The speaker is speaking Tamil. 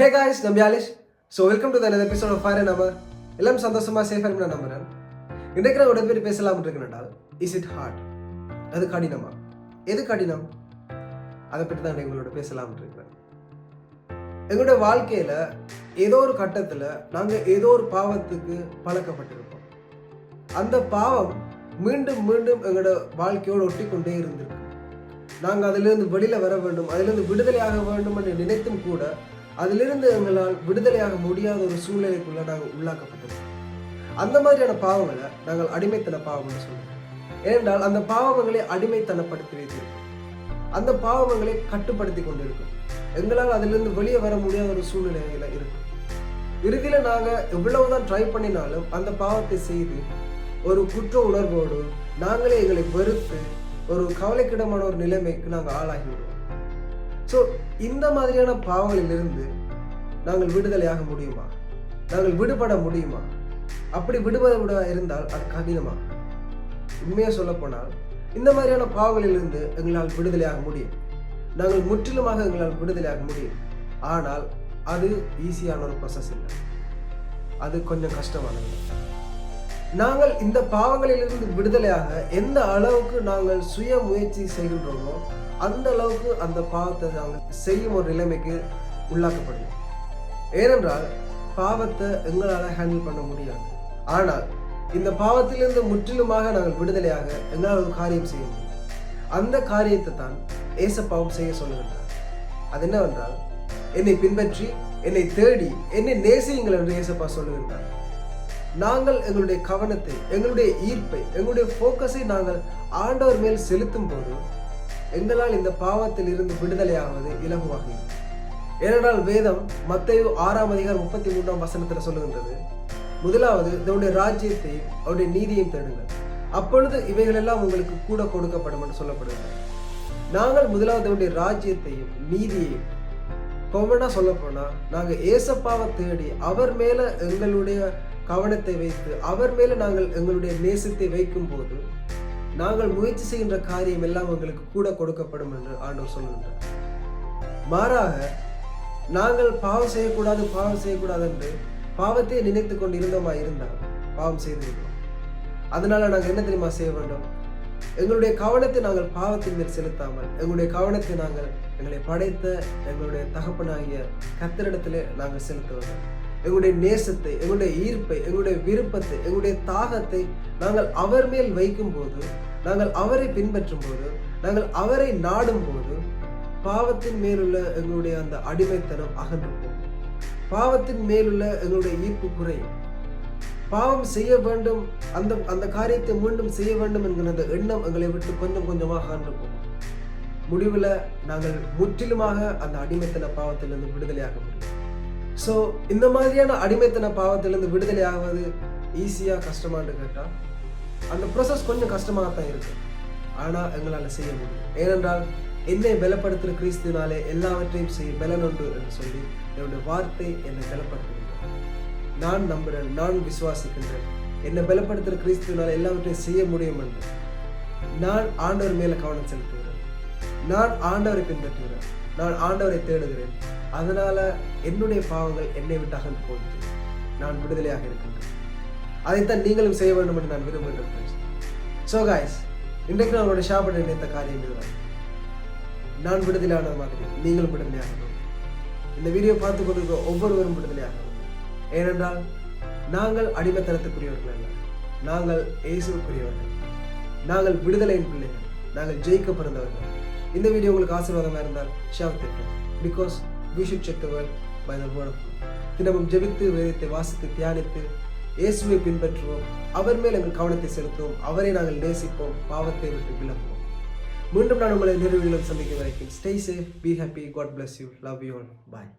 ஹே காய்ஸ் நம்ம யாலிஷ் ஸோ வெல்கம் டு தனது எபிசோட் ஆஃப் ஃபயர் நம்பர் எல்லாம் சந்தோஷமா சேஃபாக இருக்கு நான் நம்புறேன். இன்றைக்கு நான் உடனே பேசலாம் இருக்கேன்டா இஸ் இட் ஹார்ட் அது கடினமா? எது கடினம்? அதை பற்றி தான் எங்களோட பேசலாம் இருக்கிறேன். எங்களுடைய வாழ்க்கையில் ஏதோ ஒரு கட்டத்தில் நாங்கள் ஏதோ ஒரு பாவத்துக்கு பழக்கப்பட்டிருப்போம். அந்த பாவம் மீண்டும் மீண்டும் எங்களோட வாழ்க்கையோடு ஒட்டி கொண்டே இருந்திருக்கு. நாங்கள் அதிலிருந்து வெளியில் வர வேண்டும் அதிலிருந்து விடுதலையாக வேண்டும் என்று நினைத்தும் கூட அதிலிருந்து எங்களால் விடுதலையாக முடியாத ஒரு சூழ்நிலைக்குள்ள நாங்கள் உள்ளாக்கப்பட்டிருக்கோம் அந்த மாதிரியான பாவங்களை நாங்கள் அடிமைத்தன பாவம்னு சொல்லுவோம். ஏனென்றால் அந்த பாவங்களை அடிமைத்தனப்படுத்தி அந்த பாவங்களை கட்டுப்படுத்தி கொண்டிருக்கும். எங்களால் அதிலிருந்து வெளியே வர முடியாத ஒரு சூழ்நிலையில இருக்கும். இறுதியில் நாங்கள் எவ்வளவுதான் ட்ரை பண்ணினாலும் அந்த பாவத்தை செய்து ஒரு குற்ற உணர்வோடு நாங்களே எங்களை வெறுத்து ஒரு கவலைக்கிடமான ஒரு நிலைமைக்கு நாங்கள் ஆளாகிவிடுவோம் ஸோ இந்த மாதிரியான பாவங்களிலிருந்து நாங்கள் விடுதலையாக முடியுமா? நாங்கள் விடுபட முடியுமா? அப்படி விடுபட விட இருந்தால் அது கடினமா? உண்மையாக சொல்லப்போனால் இந்த மாதிரியான பாவங்களிலிருந்து எங்களால் விடுதலையாக முடியும். நாங்கள் முற்றிலுமாக எங்களால் விடுதலையாக முடியும். ஆனால் அது ஈஸியான ஒரு ப்ரொசஸ் இல்லை. அது கொஞ்சம் கஷ்டமானது. நாங்கள் இந்த பாவங்களிலிருந்து விடுதலையாக எந்த அளவுக்கு நாங்கள் சுய முயற்சி செய்கின்றோமோ அந்த அளவுக்கு அந்த பாவத்தை நாங்கள் செய்யும் ஒரு நிலைமைக்கு உள்ளாக்கப்படுவோம். ஏனென்றால் பாவத்தை எங்களால் ஹேண்டில் பண்ண முடியாது. ஆனால் இந்த பாவத்திலிருந்து முற்றிலுமாக நாங்கள் விடுதலையாக எங்களால் ஒரு காரியம் செய்ய முடியும். அந்த காரியத்தை தான் ஏசப்பாவும் செய்ய சொல்லுகின்றார். அது என்னவென்றால் என்னை பின்பற்றி என்னை தேடி என்னை நேசியுங்கள் என்று ஏசப்பா சொல்லுகின்றார். நாங்கள் எங்களுடைய கவனத்தை எங்களுடைய ஈர்ப்பை எங்களுடைய ஃபோக்கஸை நாங்கள் ஆண்டவர் மேல் செலுத்தும் போது எங்களால் இந்த பாவத்தில் இருந்து விடுதலையாவது இலகுவாக இருக்கும். ஏனென்றால் வேதம் மத்தையு ஆறாம் அதிகாரம் முப்பத்தி மூன்றாம் வசனத்தில் சொல்லுகின்றது முதலாவது இதனுடைய ராஜ்யத்தையும் அவருடைய நீதியையும் தேடுங்கள். அப்பொழுது இவைகளெல்லாம் உங்களுக்கு கூட கொடுக்கப்படும் என்று சொல்லப்படுகிறது. நாங்கள் முதலாவது அவருடைய ராஜ்யத்தையும் நீதியையும் கொமனா சொல்ல போனா நாங்க ஏசப்பாவை தேடி அவர் மேல எங்களுடைய கவனத்தை வைத்து அவர் மேல நாங்கள் எங்களுடைய நேசத்தை வைக்கும் போது நாங்கள் முயற்சி செய்கின்ற காரியம் எல்லாம் எங்களுக்கு கூட கொடுக்கப்படும் என்று ஆண்டவர் சொல்கின்றார் மாறாக நாங்கள் பாவம் செய்யக்கூடாது பாவம் செய்யக்கூடாது என்று பாவத்தை நினைத்து கொண்டு இருந்தோமா இருந்தால் பாவம் செய்திருக்கிறோம். அதனால நாங்கள் என்ன தெரியுமா செய்ய வேண்டும்? எங்களுடைய கவனத்தை நாங்கள் பாவத்தின் மேல் செலுத்தாமல் எங்களுடைய கவனத்தை நாங்கள் எங்களை படைத்த எங்களுடைய தகப்பனாகிய கத்தரிடத்திலே நாங்கள் செலுத்த வேண்டும். எங்களுடைய நேசத்தை எங்களுடைய ஈர்ப்பை எங்களுடைய விருப்பத்தை எங்களுடைய தாகத்தை நாங்கள் அவர் மேல் வைக்கும் போது நாங்கள் அவரை பின்பற்றும் போது நாங்கள் அவரை நாடும் போது பாவத்தின் மேலுள்ள எங்களுடைய அந்த அடிமைத்தனம் அகன்று போகும். பாவத்தின் மேலுள்ள எங்களுடைய ஈர்ப்பு குறையும். பாவம் செய்ய வேண்டும் அந்த அந்த காரியத்தை மீண்டும் செய்ய வேண்டும் என்கிற அந்த எண்ணம் எங்களை விட்டு கொஞ்சம் கொஞ்சமாக அகன்று போகும். முடிவில் நாங்கள் முற்றிலுமாக அந்த அடிமைத்தன பாவத்திலிருந்து விடுதலையாக முடியும். ஸோ இந்த மாதிரியான அடிமைத்தன பாவத்திலேருந்து விடுதலை ஆவது ஈஸியாக கஷ்டமானு கேட்டால் அந்த ப்ரொசஸ் கொஞ்சம் கஷ்டமாக தான் இருக்கு. ஆனால் எங்களால் செய்ய முடியும். ஏனென்றால் என்னை பலப்படுத்துகிற கிறிஸ்துனாலே எல்லாவற்றையும் செய்ய பலன் உண்டு என்று சொல்லி என்னுடைய வார்த்தை என்னை பலப்படுத்துகின்றது. நான் நம்புகிறேன் நான் விசுவாசிக்கின்றேன். என்னை பலப்படுத்துகிற கிறிஸ்துனால எல்லாவற்றையும் செய்ய முடியும் என்று. நான் ஆண்டவர் மேலே கவனம் செலுத்துகிறேன். நான் ஆண்டவரை பின்பற்றுகிறேன். நான் ஆண்டவரை தேடுகிறேன். அதனால என்னுடைய பாவங்கள் என்னை விட்டு அகன்று போயிட்டு நான் விடுதலையாக இருக்கின்றேன். அதைத்தான் நீங்களும் செய்ய வேண்டும் என்று நான் விரும்புகிறேன் ஸோ காய்ஸ் இன்றைக்கு நான் உங்களுடைய ஷாப்பிட நினைத்த காரியம் இதுதான். நான் விடுதலையான மாதிரி நீங்களும் விடுதலையாகணும் இந்த வீடியோ பார்த்து கொண்டிருக்கிற ஒவ்வொருவரும் விடுதலையாகணும் ஏனென்றால் நாங்கள் அடிமைத்தனத்துக்குரியவர்கள் அல்ல. நாங்கள் இயேசுக்குரியவர்கள் நாங்கள் விடுதலையின் பிள்ளைகள். நாங்கள் ஜெயிக்க பிறந்தவர்கள் இந்த வீடியோ உங்களுக்கு ஆசீர்வாதமாக இருந்தால் ஷேர் திட்டம் because we should by. The word தினமும் ஜெபித்து வேதத்தை வாசித்து தியானித்து இயேசுவை பின்பற்றுவோம். அவர் மேல் எங்கள் கவனத்தை செலுத்துவோம். அவரை நாங்கள் நேசிப்போம். பாவத்தை விட்டு விளம்புவோம் மீண்டும் நான் உங்களை நிறுவனம் சந்திக்கும் வரைக்கும் stay safe be happy God bless you love you all bye